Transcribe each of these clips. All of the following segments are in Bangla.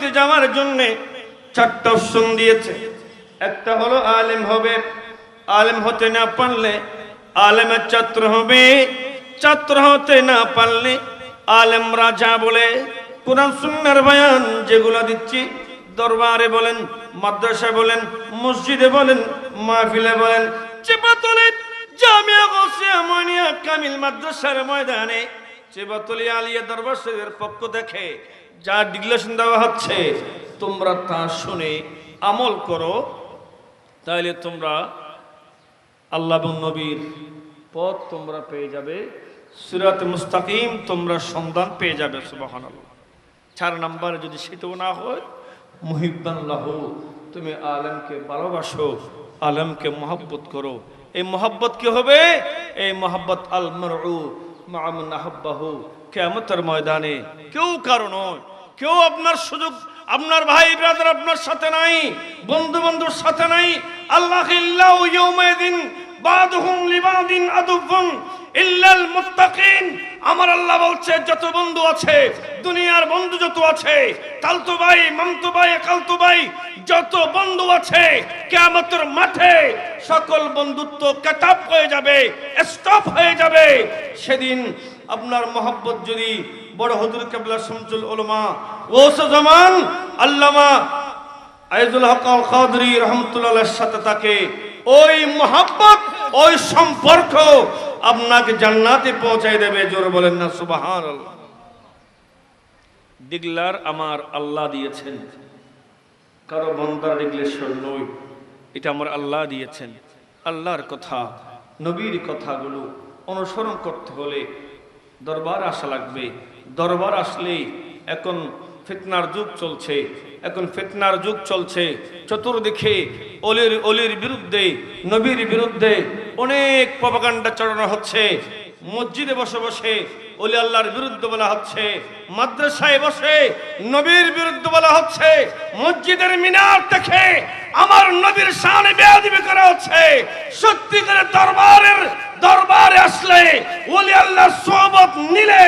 জান্নাতে যাওয়ার জন্যে চারটা অপশন দিয়েছে। একটা হলো আলেম হবে। আলেম হতে না পারলে আলেমের ছাত্র হবে। ছাত্র হতে না পারলে আলেম রাজা বলে কোরআন, সুন্নার বয়ান যেগুলো দিচ্ছি, দরবারে বলেন মাদ্রাসা বলেন, মসজিদে বলেন, মাহফিলে বলেন চেপাতলে কামিল মাদ্রাসার ময়দানে চেপাতলি আলিয়া দরবার পক্ষ দেখে যা ডিক্লেশন দেওয়া হচ্ছে, তোমরা তা শুনে আমল করো তাহলে তোমরা আল্লাহ নবীর পথ তোমরা পেয়ে যাবে, সুরাত মুস্তাকিম তোমরা সন্ধান পেয়ে যাবে সুবাহান চার নাম্বার যদি সেটাও না হয় মুহিবাল্লাহ তুমি আলেমকে ভালোবাসো, আলমকে মহব্বত করো। এই মহব্বত কি হবে? এই মহব্বত আল মরু মামুন আহব্বাহু কেমতের ময়দানে কেউ কারও নয়। কেউ আপনার সুযোগ, আপনার ভাই ব্রাদার আপনার সাথে নাই বন্ধু বন্ধুর সাথে নাই। আল্লাহ ইল্লাহু ইয়াউমাইদিন বাদহুম লিবাদিন আদুফুন ইল্লাল মুত্তাকিন। আমার আল্লাহ বলছে, যত বন্ধু আছে, দুনিয়ার বন্ধু যত আছে তালতু ভাই মামতু ভাই কালতু ভাই, যত বন্ধু আছে, কিয়ামতের মাঠে সকল বন্ধুত্ব কাটাপ হয়ে যাবে স্টপ হয়ে যাবে। সেদিন আপনার মহব্বত যদি বড় হজুর কেবলা শামসুল ওলমা ওস জামান আল্লামা আইজুল হক কাদরি রহমতুল্লাহর সাথে তাকে ওই মোহাম্মত ওই সম্পর্ক আপনাকে জান্নাতে পৌঁছাই দেবে, জোর বলেন না সুবাহান ডিগলার আমার আল্লাহ দিয়েছেন। কারও বন্দার ডিগলেশ্বর নই এটা আমার আল্লাহ দিয়েছেন। আল্লাহর কথা, নবীর কথাগুলো অনুসরণ করতে হলে দরবার আসা লাগবে। দরবার আসলেই এখন ফিতনার যুগ চলছে। এখন ফিতনার যুগ চলছে। চতুর্দিকে অলির অলির বিরুদ্ধে, নবীর বিরুদ্ধে অনেক প্রপাগান্ডা চড়ানো হচ্ছে। মসজিদে বসে বসে অলি আল্লাহর বিরুদ্ধে বলা হচ্ছে। মাদ্রাসায় বসে নবীর বিরুদ্ধে বলা হচ্ছে। মসজিদের মিনার দেখে আমার নবীর সামনে বেয়াদিবি করা হচ্ছে। সত্যিকারের দরবারের দরবারে আসলে ওলি আল্লাহর সোহবত নিলে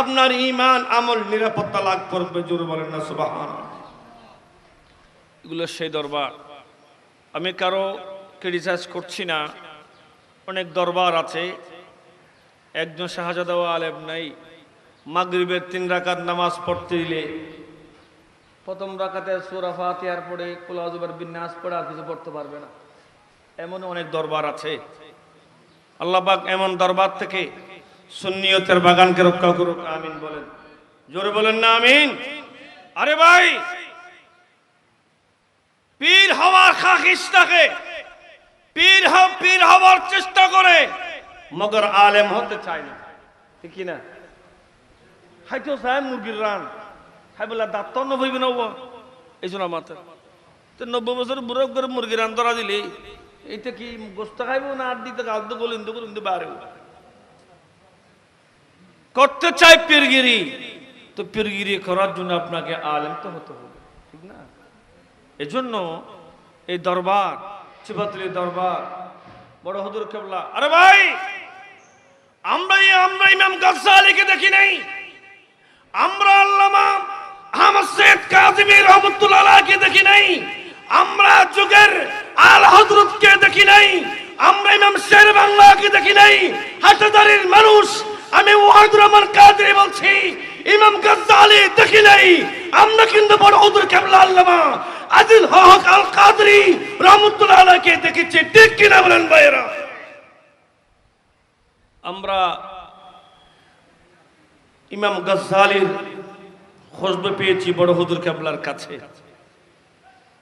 আপনার ইমান আমল, নিরাপত্তা লাভ করবে, জোর বলেন না সুবাহান এগুলো সেই দরবার। আমি কারও ক্রিটিসাইজ করছি না। অনেক দরবার আছে। একজন শাহজাদা আলেম নাই। মাগরিবের তিন রাকাত নামাজ পড়তে দিলে প্রথম রাকাতে সুরা ফাতিহার পড়ে কুলাজুবার বিন্যাস পড়ে আর কিছু পড়তে পারবে না। এমন অনেক দরবার আছে। আল্লাহ পাক এমন দরবার থেকে সুন্নিয়তের বাগানকে রক্ষা করুক, আমিন বলেন। জোরে বলেন না, আমিন? আরে ভাই, পীর হওয়ার খাকিস থাকে পীর হ- পীর হওয়ার চেষ্টা করে, মগর আলেম হতে চায় না। ঠিক না হাইতো চায় মুরগির রান। হাই বলে, দাঁত নবইবে নব এই জন্য মাথা তো নব্বই বছর বুড়ো করে মুরগির রান ধরা দিলে। এইটা কি গোস্ত খাইব না আর দিতে তো গলিন তো বাড়ে করতে চাই পীরগিরি, তো পীরগিরি করার জন্য আপনাকে আলেম তো হতে হবে, ঠিক না? এজন্য এই দরবার, চিবাতলি দরবার, বড় হদুর কেবলা, আরে ভাই আমরা আমরা ইমাম গাজ্জালিকে দেখি নাই। আমরা আল্লামা আহমদ সৈয়দ কাজিমি রহমতুল্লাহ আলাইহিকে দেখি নাই। আমরা যুগের আল হযরতকে দেখি নাই? আমরা ইমাম শের বাংলাকে দেখি নাই। হাটাদারির মানুষ, আমি ওয়াহিদুর রহমান কাদরি বলছি, ইমাম গাজ্জালি দেখি নাই। আমরা কিন্তু বড় হযরত কেবলা আল্লামা আদিল হক আল কাদরি রহমতুল্লাহ আলাইহিকে দেখেছি। ঠিক কিনা বলেন ভাইরা আমরা ইমাম গজ্জালির খোঁজবে পেয়েছি বড় হুজুর কেবলার কাছে।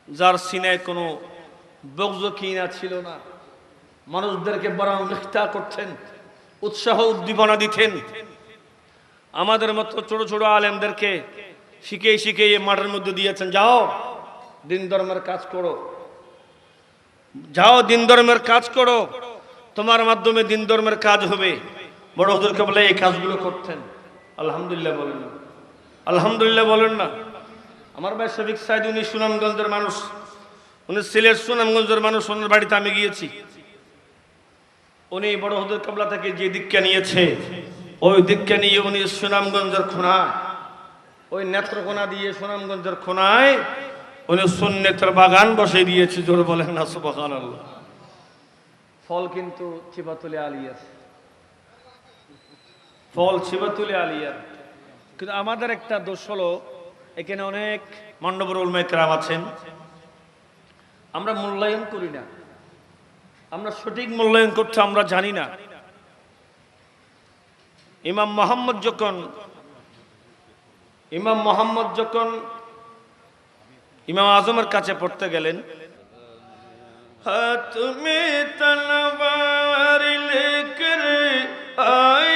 যার সিনায় কোনো ছিল না। মানুষদেরকে বরং নিষ্ঠা করতেন, উৎসাহ উদ্দীপনা দিতেন। আমাদের মতো ছোট ছোট আলেমদেরকে শিখে শিখে এই মাঠের মধ্যে দিয়েছেন, যাও, দিন ধর্মের কাজ করো। যাও, দিন ধর্মের কাজ করো। তোমার মাধ্যমে দিন ধর্মের কাজ হবে। বড় বলে, এই কাজগুলো করতেন। আলহামদুলিল্লাহ বলেন আলহামদুলিল্লাহ বলেন না। আমার ভাই শফিক সাইদ উনি সুনামগঞ্জের মানুষ। উনি সিলেট সুনামগঞ্জের মানুষ ওনার বাড়িতে আমি গিয়েছি। উনি বড় হুজুর কাবলা থেকে যে দীক্ষা নিয়েছে ওই দীক্ষা নিয়ে উনি সুনামগঞ্জের খুনা ওই নেত্রকোনা দিয়ে সুনামগঞ্জের খোনায় উনি সুন্নেতের বাগান বসে দিয়েছে জোর বলেন না সুবাহান আল্লাহ ফল কিন্তু চিবাতুলে আলিয়ার। ফল চিবাতুলে আলিয়ার। কিন্তু আমাদের একটা দোষ হলো এখানে অনেক মণ্ডপর উলমেকরাম আছেন। আমরা মূল্যায়ন করি না। আমরা সঠিক মূল্যায়ন করতে আমরা জানি না। ইমাম মোহাম্মদ যখন, ইমাম মোহাম্মদ যখন ইমাম আজমের কাছে পড়তে গেলেন, হাত মে তলবার লেকর আয়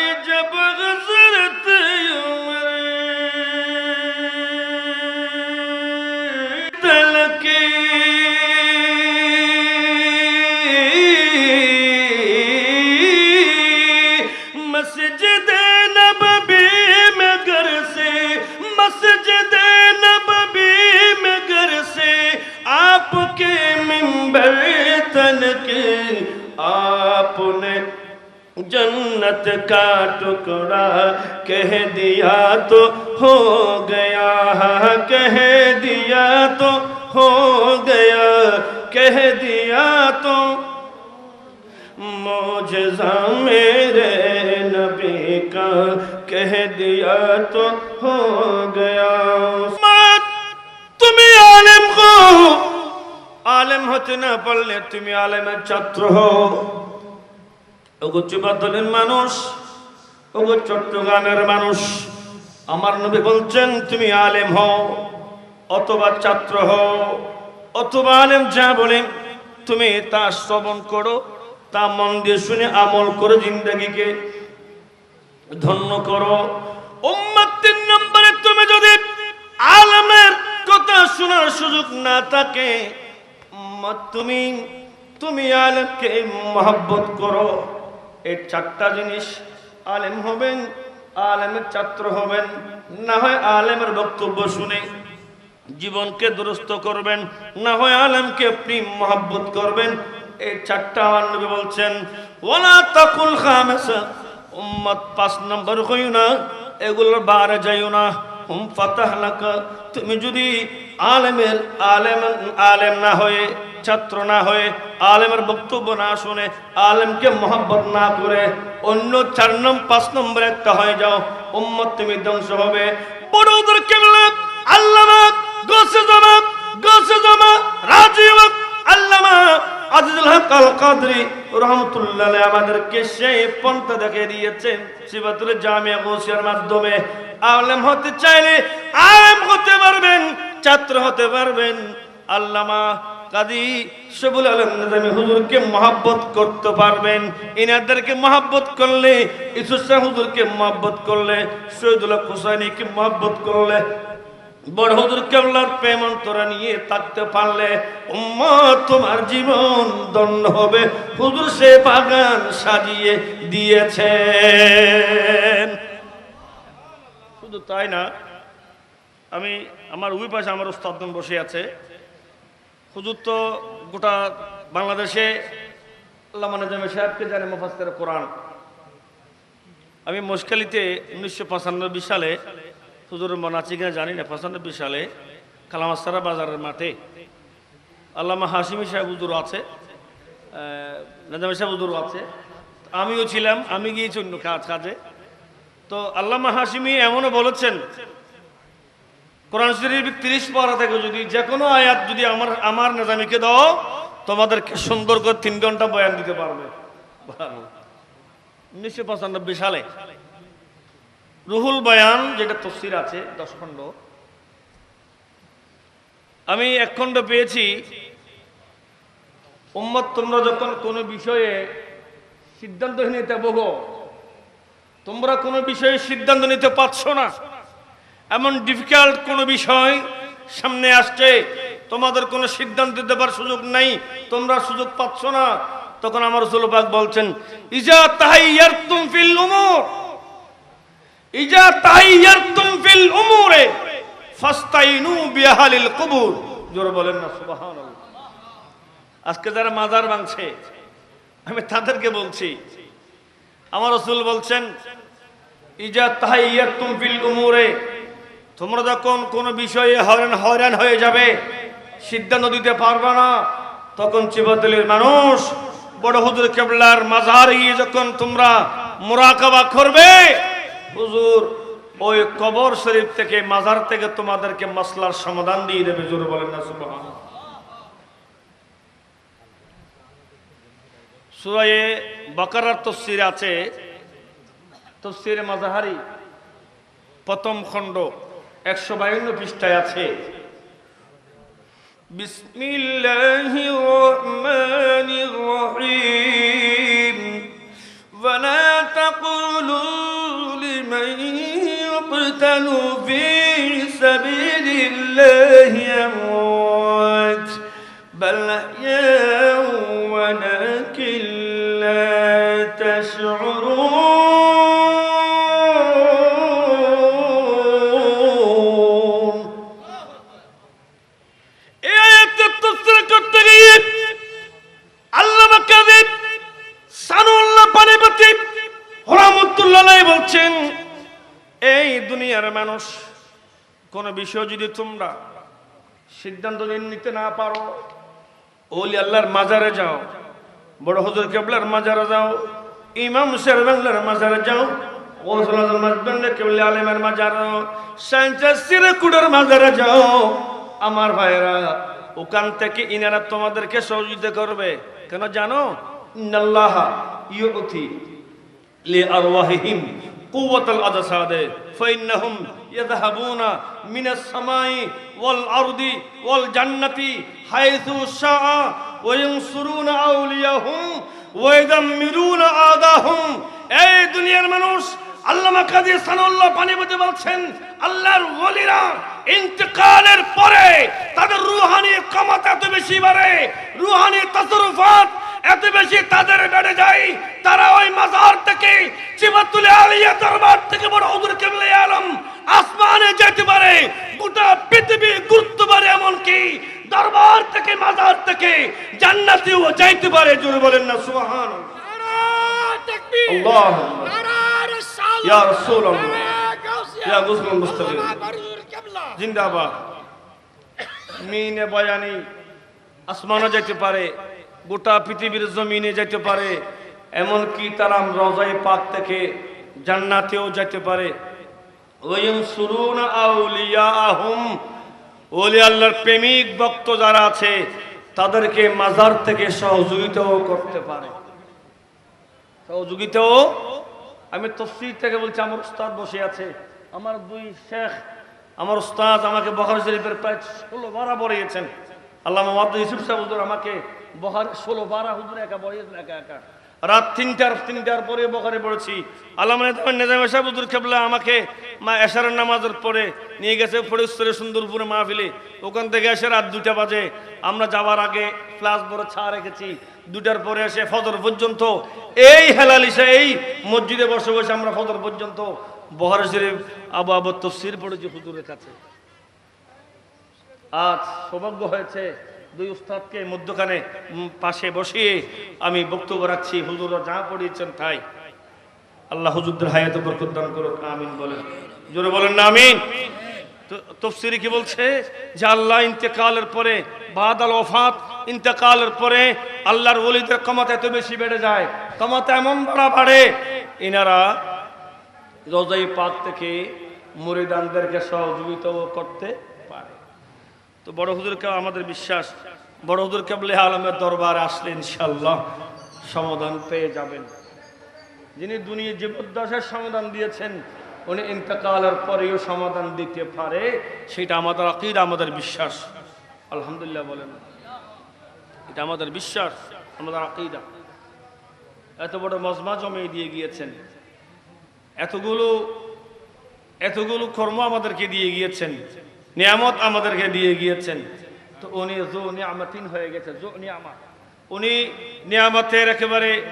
آپ کے ممبر تن کے آپ نے جنت کا ٹکڑا کہہ دیا تو ہو گیا، کہہ دیا تو ہو گیا، کہہ دیا تو معجزہ میرے نبی کا، کہہ دیا تو ہو گیا۔ আলেম হতে না পারলে তুমি আলেমের ছাত্র হও। মানুষ, ওগো চট্টগ্রামের মানুষ, আমার নবী বলছেন, তুমি আলেম হও, অথবা ছাত্র হও, অথবা আলেম যা বলে, তুমি তা শ্রবণ করো, তা মন দিয়ে শুনে আমল করে, জিন্দগিকে ধন্য করো। উম্মত তিন নম্বরে তুমি যদি আলমের কথা শোনার সুযোগ না থাকে উম্মত তুমি তুমি আলেমকে মহব্বত করো। এই চারটা জিনিস আলেম হবেন, আলেমের ছাত্র হবেন, না হয় আলেমের বক্তব্য শুনে জীবনকে দুরস্ত করবেন, না হয় আলেমকে আপনি মহব্বত করবেন। এই চারটা আমার বলছেন ওলা তাকুল খামেসা, উম্মত পাঁচ নম্বর হইও না, এগুলোর বারে যাইও না। হুম ফাতাহলাকা তুমি যদি আলেমের, আলেম আলেম না হয়ে ছাত্র না হয়ে আলেমের বক্তব্য না শুনে আলেমকে মহব্বত না করে অন্য চার নম্বর পাঁচ নম্বর একটা হয়ে যাও, উম্মত তুমি ধ্বংস হবে। বড়দের কেমন আল্লামা গোসে জমা গোসে জমা রাজীব আল্লামা আজিজুল হক আল কাদরি রহমতুল্লাহ আমাদেরকে সেই পন্থা দেখে দিয়েছেন সিবাতুল জামিয়া গোসিয়ার মাধ্যমে। আলেম হতে চাইলে আলেম হতে পারবেন, ছাত্র হতে পারবেন। আল্লামা কাদি সবুল আলম নিজামী হুজুরকে মহাব্বত করতে পারবেন। ইনাদেরকে মহাব্বত করলে ইসুসা হুজুরকে মহাব্বত করলে সৈয়দুল্লাহ হুসাইনিকে মহাব্বত করলে, বড় হুজুর কেবলার প্রেম অন্তরা নিয়ে থাকতে পারলে, উম্মত তোমার জীবন দণ্ড হবে। হুজুর সে বাগান সাজিয়ে দিয়েছেন। শুধু তাই না, আমি আমার ওই পাশে আমার উস্তাদন বসে আছে। হুজুর তো গোটা বাংলাদেশে আল্লাহ মানে জামে সাহেবকে জানে মুফাস্তের কোরআন। আমি মুশকালিতে উনিশশো পঁচানব্বই সালে হুজুরের মনে কিনা জানি না, পঁচানব্বই সালে কালামাস্তারা বাজারের মাঠে আল্লামা হাসিমি সাহেব হুজুর আছে নাজামি সাহেব হুজুর আছে। আমিও ছিলাম, আমি গিয়েছি অন্য কাজ কাজে তো আল্লামা হাসিমি এমনও বলেছেন কোরআন শরীফ তিরিশ পারা থেকে যদি যে কোনো আয়াত যদি আমার আমার নেজামিকে দাও, তোমাদেরকে সুন্দর করে তিন ঘণ্টা বয়ান দিতে পারবে। উনিশশো পঁচানব্বই সালে। রুহুল বয়ান, যেটা তফসির আছে, দশ খণ্ড। আমি এক খণ্ড পেয়েছি। উম্মত, তোমরা যখন কোনো বিষয়ে সিদ্ধান্ত নিতে বগো তোমরা কোনো বিষয়ে সিদ্ধান্ত নিতে পারছ না। এমন ডিফিকাল্ট কোনো বিষয় সামনে আসছে, তোমাদের কোনো সিদ্ধান্ত দেবার সুযোগ নাই, তোমরা সুযোগ পাচ্ছ না। তখন আমার সুলবাগ বলছেন, ইজা তাহাইয়ারতুম ফিল উমুর। ইজা তাহাইয়ারতুম ফিল উমুরে ফাস্তাইনু বিআহলিল কুবুর। জোরে বলেন না, সুবহানাল্লাহ। আজকে যারা মাজার ভাঙছে, আমি তাদেরকে বলছি, আমার রসুল বলছেন, ইজা তাহাইয়াতুম ফিল উমুরে তোমরা যখন কোনো বিষয়ে হয়রান হয়রান হয়ে যাবে, সিদ্ধান্ত দিতে পারবে না, তখন চিবাতলির মানুষ বড় হুজুর কেবলার মাজার গিয়ে যখন তোমরা মোরাকাবা করবে, হুজুর ওই কবর শরীফ থেকে, মাজার থেকে তোমাদেরকে মাসলার সমাধান দিয়ে দেবে, জোরে বলেন না সুবহান সুরায়ে বাকারার তফসির আছে, তফসির মাজাহারি, প্রথম খণ্ড। একশো বায়ান্ন পৃষ্ঠায় আছে বিসমিল্লাহির রহমানির রহিম ولا تقولوا لمن يقتل في سبيل الله أموات بل أحياء ولكن لا تشعرون বলেছেন, এই দুনিয়ার মানুষ, কোন বিষয় যদি তোমরা সিদ্ধান্ত নিতে না পারো, ওলি আল্লাহর মাজারে যাও, বড় হজর কেবলার মাজারে যাও, ইমাম শের বাংলার মাজারে যাও আলেমের মাজার কুডের মাজারে যাও, আমার ভাইরা ওখান থেকে ইনারা তোমাদেরকে সহযোগিতা করবে। কেন জানো? ইন্নাল্লাহ ইয়ুথি লি আরওয়াহিহিম قوة الأجساد فإنهم يذهبون من السماء والأرض والجنة حيث شاء وينصرون أولياءهم ويدمرون أعداءهم এই দুনিয়ার মানুষ আল্লামা কাজী সানুল্লাহ পানিপতি বলছেন আল্লাহর ওলিরা ইন্তেকালের পরে তাদের রুহানি ক্ষমতা এত বেশি বাড়ে রুহানি তাসরুফাত এত বেশি তাদের বেড়ে যায় তারা ওই মাজার থেকে চিবাতুল আলিয়া দরবার থেকে বড় হুজুর কেবলে আলম, আসমানে যেতে পারে, গোটা পৃথিবী ঘুরতে পারে এমনকি দরবার থেকে, মাজার থেকে, জান্নাতেও যাইতে পারে, জোরে বলেন না মুস্তাকিম। জিন্দাবাদ। মিনে বয়ানি, আসমানও যেতে পারে গোটা পৃথিবীর জমিনে যেতে পারে, এমনকি তারা রজাই পাক থেকে জান্নাতেও যেতে পারে। আল্লাহর প্রেমিক ভক্ত যারা আছে, তাদেরকে মাজার থেকে সহযোগিতাও করতে পারে। সহযোগিতাও? আমি তফসির থেকে বলছি, আমার উস্তাদ বসে আছে। আমার দুই শেখ, আমার উস্তাদ আমাকে বহার শরীফের প্রায় ষোলো বারা বড়িয়েছেন আল্লাহ মোহাম্মদ ইউসুফ সাহেব হুজুর আমাকে বহার ষোলো বারা হুজুর একা বড়িয়েছেন একা একা। রাত তিনটার তিনটার পরে বখারে পড়েছি। আল্লাহ নেজাম সাহেব হুজুর কেবলা আমাকে মা এশারের নামাজের পরে নিয়ে গেছে ফরিশ্বরে সুন্দরপুরে মাহফিলে। ওখান থেকে এসে রাত দুটা বাজে। আমরা যাওয়ার আগে ক্লাস বড় ছা রেখেছি। দুটার পরে এসে ফজর পর্যন্ত এই হেলালিসে এই মসজিদে বসে বসে আমরা ফজর পর্যন্ত বহার শরীফ আবু আবু তফসির পড়েছি হুজুরের কাছে। আজ সৌভাগ্য হয়েছে দুই উস্তাদকে মধ্যখানে পাশে বসিয়ে আমি বক্তব্য রাখছি। হুজুরা যা পড়িয়েছেন তাই। আল্লাহ হুজুরদের হায়াতে বরকত দান করুক, আমিন বলেন। জোরে বলেন না, আমিন। তফসিরে কি বলছে? যে আল্লাহ ইন্তেকালের পরে বাদ আল ওফাত ইন্তেকালের পরে আল্লাহর ওলিদের ক্ষমতা এত বেশি বেড়ে যায়, ক্ষমতা এমন বাড়া বাড়ে, ইনারা রজাই পাক থেকে মুরিদানদেরকে সহযোগিতাও করতে তো বড় হুজুরকে আমাদের বিশ্বাস, বড় হুজুর কেবলে আলমের দরবারে আসলে ইনশাল্লাহ সমাধান পেয়ে যাবেন। যিনি দুনিয়া জীবদ্দশার সমাধান দিয়েছেন, উনি ইন্তকালের পরেও সমাধান দিতে পারে, সেটা আমাদের আকিদ, আমাদের বিশ্বাস। আলহামদুলিল্লাহ বলেন। এটা আমাদের বিশ্বাস, আমাদের আকিদা। এত বড় মজমা জমে দিয়ে গিয়েছেন। এতগুলো এতগুলো কর্ম আমাদেরকে দিয়ে গিয়েছেন। নিয়ামত আমাদেরকে দিয়ে গিয়েছেন। তো উনি জো নিয়ামতিন হয়ে গেছে জো নিয়ামত। উনি নিয়ামতের একেবারে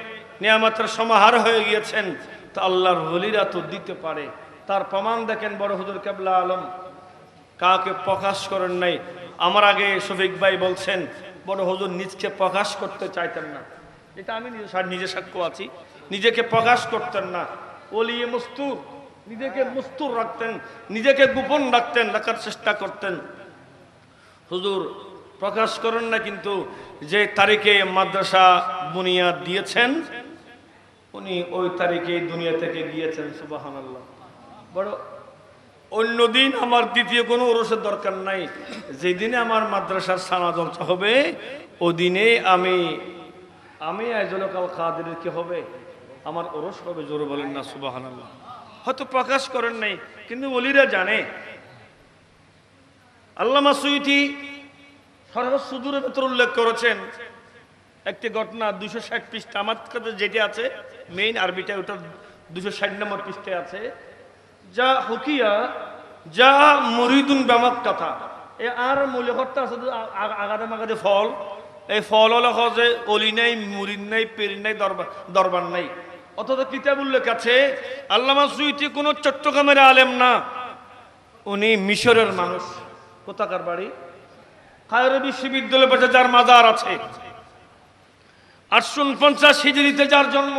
নিয়ামতের সমাহার হয়ে গিয়েছেন। তো আল্লাহর হলিরা তো দিতে পারে। তার প্রমাণ দেখেন বড় হুজুর কেবলা আলম। কাউকে প্রকাশ করেন নাই। আমার আগে শফিক ভাই বলছেন, বড় হুজুর নিজকে প্রকাশ করতে চাইতেন না। এটা আমি নিজে নিজে সাক্ষ্য আছি। নিজেকে প্রকাশ করতেন না। ওলিয়ে মস্তুর। নিজেকে মুস্তুর রাখতেন, নিজেকে গোপন রাখতেন, রাখার চেষ্টা করতেন। হুজুর, প্রকাশ করেন না কিন্তু যে তারিখে মাদ্রাসা বুনিয়াদ দিয়েছেন, উনি ওই তারিখে দুনিয়া থেকে গিয়েছেন সুবাহান আল্লাহ বড়, অন্যদিন আমার দ্বিতীয় কোনো ওরসের দরকার নাই। যেদিনে আমার মাদ্রাসার সানা জলসা হবে, ওদিনে আমি আমি আইজলকাল কাদের কি হবে, আমার ওরস হবে, জোরে বলেন না সুবাহান আল্লাহ হয়তো প্রকাশ করেন নাই, কিন্তু অলিরা জানে। আল্লামা সুইটি সর্বস্ব সুদূরের ভেতর উল্লেখ করেছেন, একটি ঘটনা দুশো ষাট পৃষ্ঠা আমার কাছে যেটি আছে মেইন আরবিটা, ওটা দুশো ষাট নম্বর পৃষ্ঠায় আছে। যা হুকিয়া, যা মরিদুন ব্যামক কথা। এ আর মূল্যকর্তা আছে আগাদে মাগাদে ফল। এই ফল হলো যে অলি নাই, মুরিদ নাই, পেরি নাই দরবার দরবার নাই। অথচ কিতাব উল্লেখ আছে, আল্লামা সুইটি কোনো চট্টগ্রামের আলেম না। উনি মিশরের মানুষ। কোথাকার বাড়ি? কায়রো বিশ্ববিদ্যালয়ের পাশে যার মাজার আছে। আটশো উনপঞ্চাশ হিজড়িতে যার জন্ম।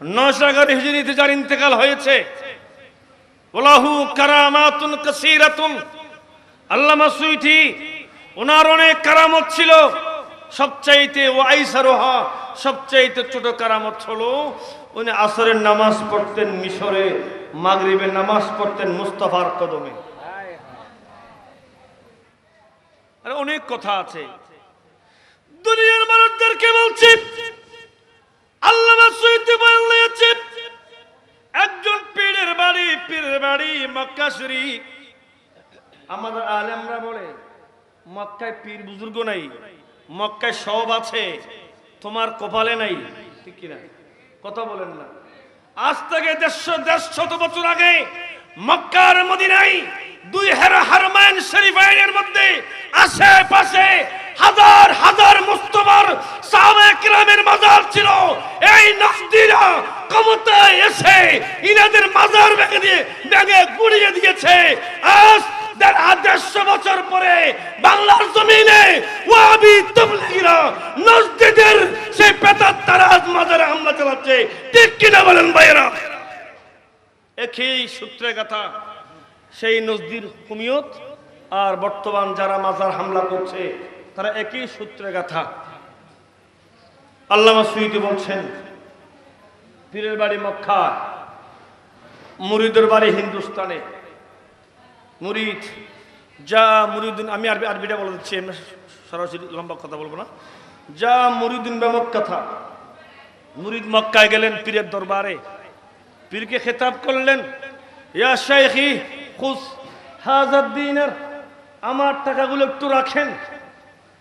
নশো এগারো হিজড়িতে যার ইন্তেকাল হয়েছে। ওলাহু কারামাতুন কাসিরাতুন। আল্লামা সুইটি, ওনার অনেক কারামত ছিল। সবচাইতে ও আইসারোহা সবচাইতে ছোট কারামত হলো, উনি আসরের নামাজ পড়তেন মিশরে মাগরিবের নামাজ পড়তেন মুস্তফার কদমে। আর অনেক কথা আছে। দুনিয়ার মানুষদেরকে বলছি আল্লাহ সৈতে বলেছে, একজন পীরের বাড়ি পীরের বাড়ি মক্কা শরীফ। আমাদের আলেমরা বলে, মক্কায় পীর বুজুর্গ নাই, মক্কায় সব আছে। তোমার কপালে নাই। ঠিক কিনা? কথা বলেন না। আজ থেকে দেড়শো দেড় শত বছর আগে মক্কার মদিনাই দুই হেরা হারমাইন শরীফাইনের মধ্যে আশেপাশে হাজার হাজার মুস্তফার সাহাবায়ে মাজার ছিল। এই নজদিরা ক্ষমতায় এসে ইনাদের মাজার ভেঙে দিয়ে, ভেঙে গুড়িয়ে দিয়েছে। আজ দেড় দেড়শো বছর পরে বাংলার জমিনে ওয়াবি তবলিগিরা নজদিদের সেই পেতার তারাজ মাজারে হামলা চালাচ্ছে। ঠিক কিনা বলেন ভাইয়েরা? একই সূত্রে কথা, সেই নজদির হুমিয়ত আর বর্তমান যারা মাজার হামলা করছে, তারা একই সূত্রে গাথা আল্লামা সুইটি বলছেন, পীরের বাড়ি মক্কা মুরিদের বাড়ি হিন্দুস্তানে। মুরিদ। যা মুরিদিন, আমি আরবি, আরবিটা বলে দিচ্ছি আমি সরাসরি লম্বা কথা বলব না। যা মুরিদিন ব্যামক কথা। মুরিদ মক্কায় গেলেন পীরের দরবারে। পীরকে খেতাব করলেন দিনের, আমার টাকাগুলো একটু রাখেন।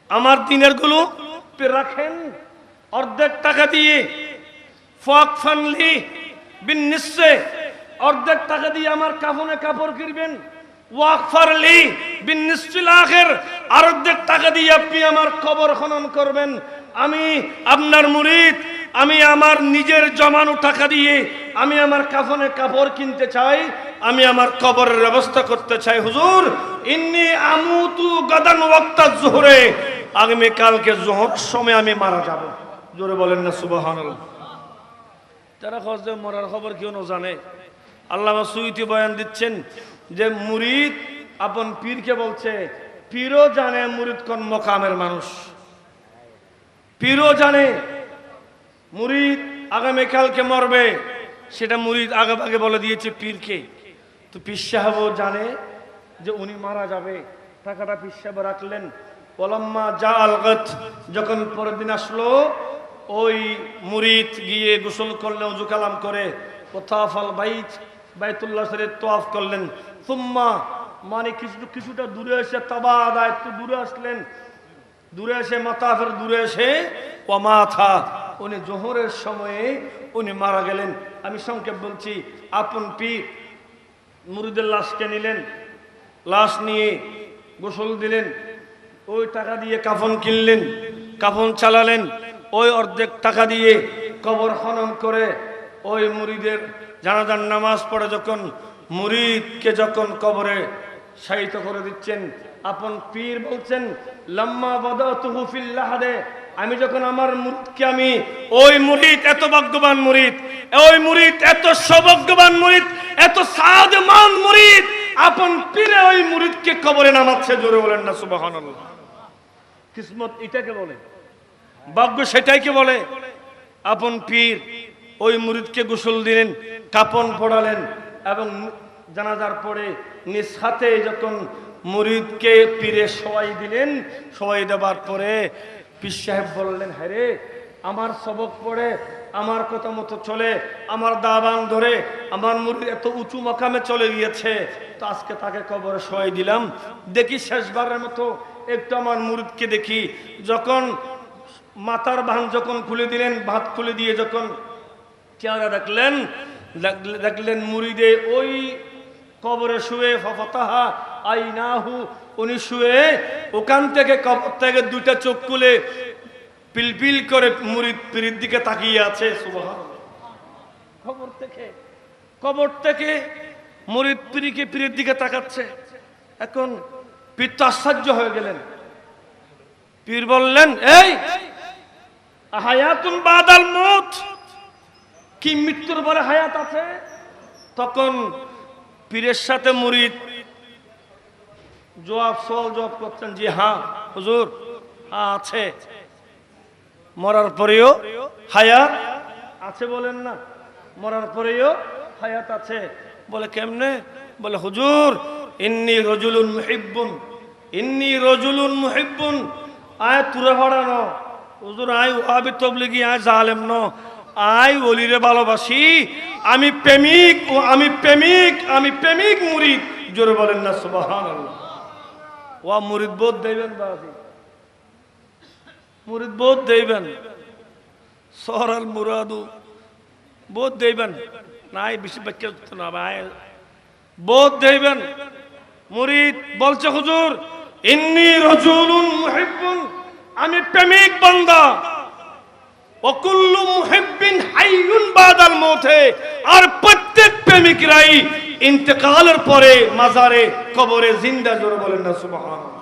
আমার দিনেরগুলো রাখেন। অর্ধেক টাকা দিয়ে, ফক ফানলি বিন নিশ্চয় অর্ধেক টাকা দিয়ে আমার কাফনে কাপড় কিনবেন। ওয়াকফারলি বিন নিশ্চিল আখের আর অর্ধেক টাকা দিয়ে আপনি আমার কবর খনন করবেন। আমি আপনার মুরিদ, আমি আমার নিজের জমানো টাকা দিয়ে আমি আমার কাফনে কাপড় কিনতে চাই, আমি আমার কবরের ব্যবস্থা করতে চাই। হুজুর, ইন্নি আমুতু গাদান ওয়াক্তা জোহরে, আগামী কালকে জোহর সময় আমি মারা যাব। জোরে বলেন না, সুবহানাল্লাহ। যারা খোঁজে মরার খবর কেউ না জানে আল্লাহ সুইতি বয়ান দিচ্ছেন যে মুরিদ আপন পীরকে বলছে, পীরও জানে মুরিদ কোন মকামের মানুষ। পীরও জানে মুরিদ আগামীকালকে মরবে। সেটা মুরিদ আগে আগে বলে দিয়েছে পীরকে। তো পীর সাহেবও জানে যে উনি মারা যাবে। টাকাটা পীর সাহেব রাখলেন। ওলাম্মা যা আলগত যখন পরের দিন আসলো, ওই মুরিদ গিয়ে গোসল করলেন উজু কালাম করে কোথাফ আল বাইত বাইতুল্লাহ শরীফ তোয়াফ করলেন। সুম্মা মানে কিছু কিছুটা দূরে এসে তাবা আদা একটু দূরে আসলেন। দূরে এসে মাতাফের দূরে এসে ও মাথা উনি জোহরের সময়ে উনি মারা গেলেন। আমি সংক্ষেপ বলছি, আপন পীর মুরিদের লাশকে নিলেন, লাশ নিয়ে গোসল দিলেন, ওই টাকা দিয়ে কাফন কিনলেন, কাফন চালালেন, ওই অর্ধেক টাকা দিয়ে কবর খনন করে ওই মুরিদের জানাজার নামাজ পড়ে যখন মুরিদকে যখন কবরে শায়িত করে দিচ্ছেন, আপন পীর বলছেন, লম্মা লাহাদে আমি যখন আমার মুরিদকে আমি, ওই মুরিদ এত ভাগ্যবান মুরিদ, ওই মুরিদ এত সৌভাগ্যবান মুরিদ, এত সাদমান মুরিদ আপন পীরে ওই মুরিদকে কবরে নামাচ্ছে, জোরে বলেন না, সুবহানাল্লাহ। কিসমত এটাকে বলে, ভাগ্য সেটাইকে বলে, আপন পীর ওই মুরিদকে গোসল দিলেন, কাপন পড়ালেন এবং জানাজার পরে নিজ হাতে যখন মুরিদকে পীরে সবাই দিলেন সবাই দেবার পরে পীর সাহেব বললেন হ্যাঁ রে, আমার সবক পড়ে, আমার কথা মতো চলে, আমার দাবান ধরে, আমার মুরিদ এত উঁচু মাকামে চলে গিয়েছে, তো আজকে তাকে কবরে সবাই দিলাম। দেখি শেষবারের মতো একটু আমার মুরিদকে দেখি, যখন মাথার বান যখন খুলে দিলেন, ভাত খুলে দিয়ে যখন চেহারা দেখলেন দেখ- দেখলেন মুরিদে ওই কবরে শুয়ে আই নাহু উনি শুয়ে ওখান থেকে কবর থেকে দুইটা চোখ খুলে পিলপিল করে মুরিদ পিড়ির দিকে তাকিয়ে আছে থেকে, কবর থেকে মুরিদ পিরিকে পিরির দিকে তাকাচ্ছে। এখন পীর তো আশ্চর্য হয়ে গেলেন। পীর বললেন, এই হায়াতুন বাদাল মত কি মৃত্যুর পরে হায়াত আছে? তখন পীরের সাথে মুরিদ জবাব, সওয়াল জবাব করছেন, জি হ্যাঁ হুজুর হ্যাঁ আছে। মরার পরেও হায়াত আছে বলেন না। মরার পরেও হায়াত আছে। বলে কেমনে? বলে, হুজুর, ইন্নি রজুলুন মুহিব্বুন, ইন্নি রজুলুন মুহিব্বুন, আয় তুরে ভরা ন হুজুর, আয় ওয়াবি তবলিগি, আয় জালেম ন আয় ওলিরে ভালোবাসি। আমি প্রেমিক ও আমি প্রেমিক আমি প্রেমিক মুরিদ। জোরে বলেন না, সুবহানাল্লাহ। ওয়া মুরিদ বোধ দেবেন বাজি। মুরিদ বোধ দেবেন। সরাল মুরাদু বোধ দেবেন। নাই, বেশি করতে না ভাই। বোধ দেবেন। মুরিদ বলছে, হুজুর, ইন্নি রজুলুন মুহিব্বুন, আমি প্রেমিক বান্দা। আর প্রত্যেক প্রেমিকরাই ইন্তেকালের পরে মাজারে কবরে জিন্দা জোরে বলেন না সুবহানাল্লাহ।